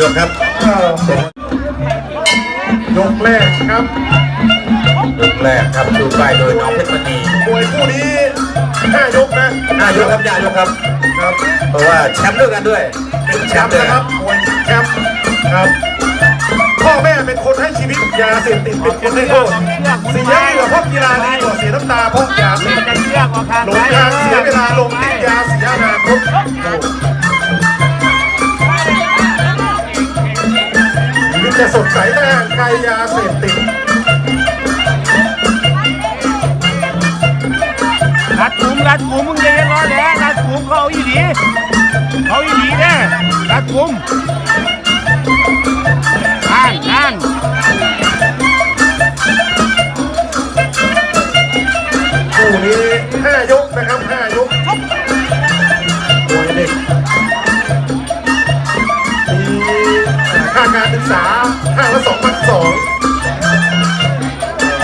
ายกครับเออยกแรกครับยกแรกครับชูป้ายโดยน้องเพชรมณีมวยคู่นี้ห้ายกนะห้ายกครับยายกครับครับเพราะว่าแชมป์ด้วยกันด้วยเป็นแชมป์ด้วยนะครับมวยชิงแชมป์ครับพ่อแม่เป็นคนให้ชีวิตยาเสพติดเป็นคนให้โทษเสียเหงื่อเพราะกีฬาดีกว่าเสียน้ำตาเพราะยาเสพติดจะเชือกออกทางหลงทางเสียเว สดใสแต่ห่างไกลยาเสพติดรัดกลุ่มรัดกลุ่มมึงจเย็นรอแหละรัดกลุ่มเขาเอาอีหลีเขาอีหลีแน่รัดกลุ่ม ค่าการศึกษาห้าละสองพันสอง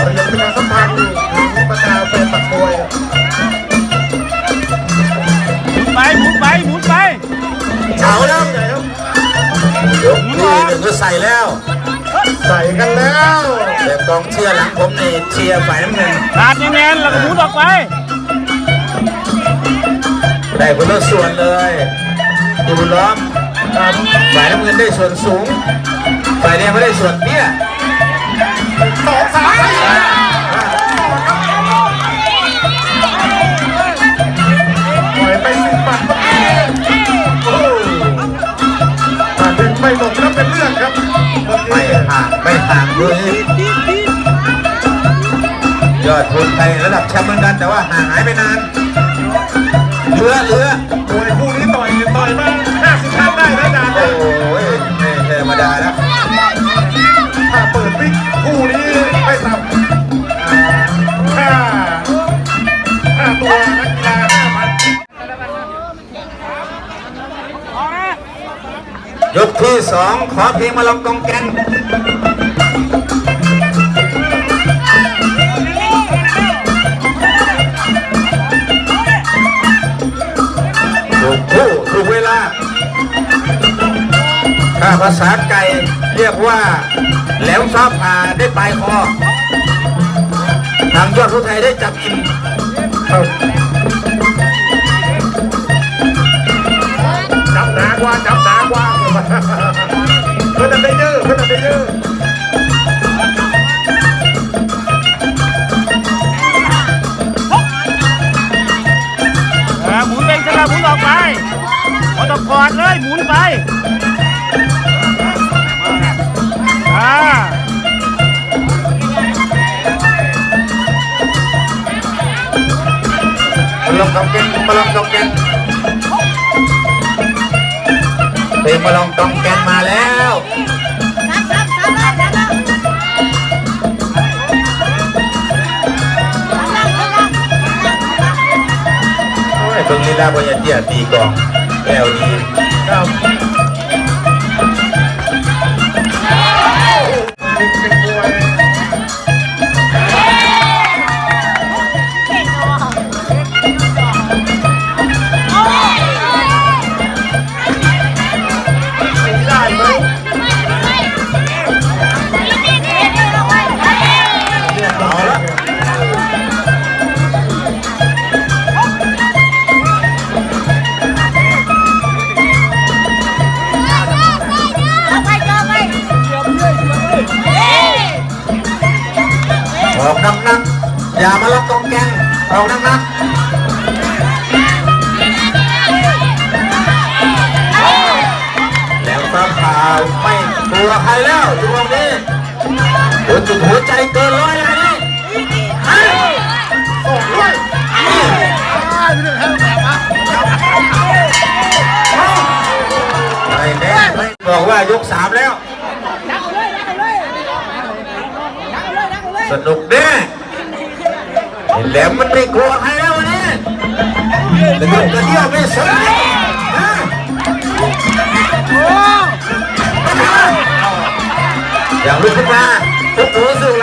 เรียนเป็นการสัมพันธ์ถึงบรรดาแฟนตัดมวยหมุนไปหมุนไปหมุนไปเฉาแล้วใหญ่ครับยกที่หนึ่งก็ใส่แล้ว ใส่กันแล้วแต่กองเชียร์หลังผมนี่เชียร์ฝ่ายน้ำเงินขาดแน่นๆแล้วก็หมุนออกไป ได้คนละส่วนเลยดูล้อม ครับฝ่ายน้ำเงินได้ส่วนสูง ฝ่ายแดงไม่ได้ส่วนเตี้ยสองสามสี่ปล่อยไปสิบหมัดโอ้โหผ่านเป็นไม่หลบแล้วเป็นเรื่องครับเมื่อไม่กี้ห่างไม่ห่างเลยยอดทุนไทยระดับแชมป์เหมือนกันแต่ว่าห่างหายไปนานเหลือเหลือมวยคู่นี้ต่อยต่อยมา50 ครั้งได้นะดานโอ้ยไม่ธรรมดาแล้วถ้าเปิดวิกคู่นี้ไม่ต่ำอ่าค่าค่าตัวนักกีฬา5,000ยกที่สองขอเพลงมาลองกองแกน ภาษาไก่เรียกว่าแหลมฟ้าผ่าได้ปลายคอ ทางยอดผู้ไทยได้จับอิ่มจับหนากว่า จับหนากว่า เพื่อนจะได้เยอะเพื่อนจะได้เยอะเอหมุนไปสลับหมุนออกไปพอต้องกอดเลยหมุนไป อ่ามาลองกองแกนมาลองกองแกนเพลงมาลองกองแกนมาแล้วโอ้ยเบิ่งลีลาบอยาเตี้ยตีกองแล้วดีครับ งออกน้ำหนักแล้วฟ้าผ่าไม่กลัวใครแล้วช่วงนี้หัวจิตหัวใจเกินร้อยแล้วนี่ออกด้วยไม่แน่ไม่บอกว่ายกสามแล้ว สนุกแน่ แหลมมันไม่กลัวใครแล้ววันนี้แต่ก็กระเดี่ยวไม่สนเลยนะอย่างลุกขึ้นมาพุกหนูสู้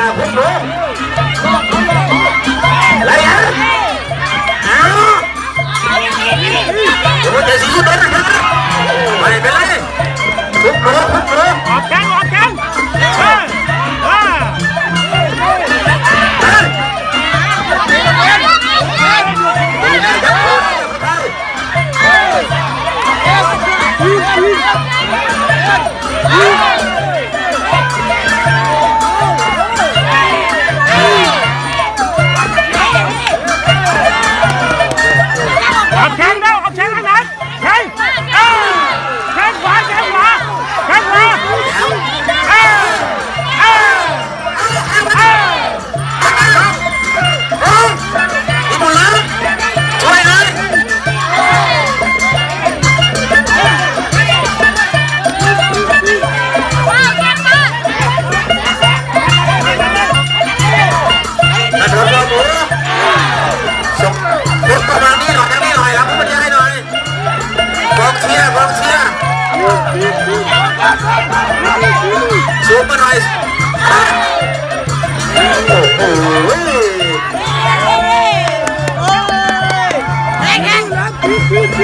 ค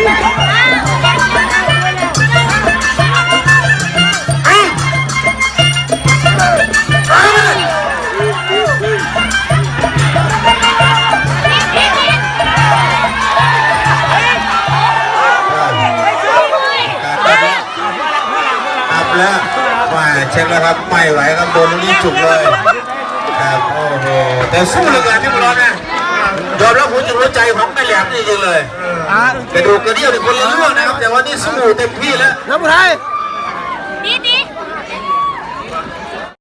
รับแล้วมาเช็คแล้วครับไม่ไหวครับโดนนี้จุกเลยครับโอ้โหแต่สู้เลือเกินที่มาร้อนนะยอมรับคุณจิตหัวใจของแม่แหลมนี่จริงเลย อะกระดูกกระเดี่ยวเป็นคนละเรื่องนะครับ แต่ว่านี่สู้เต็มที่แล้วแล้วผู้ไทย ดีดี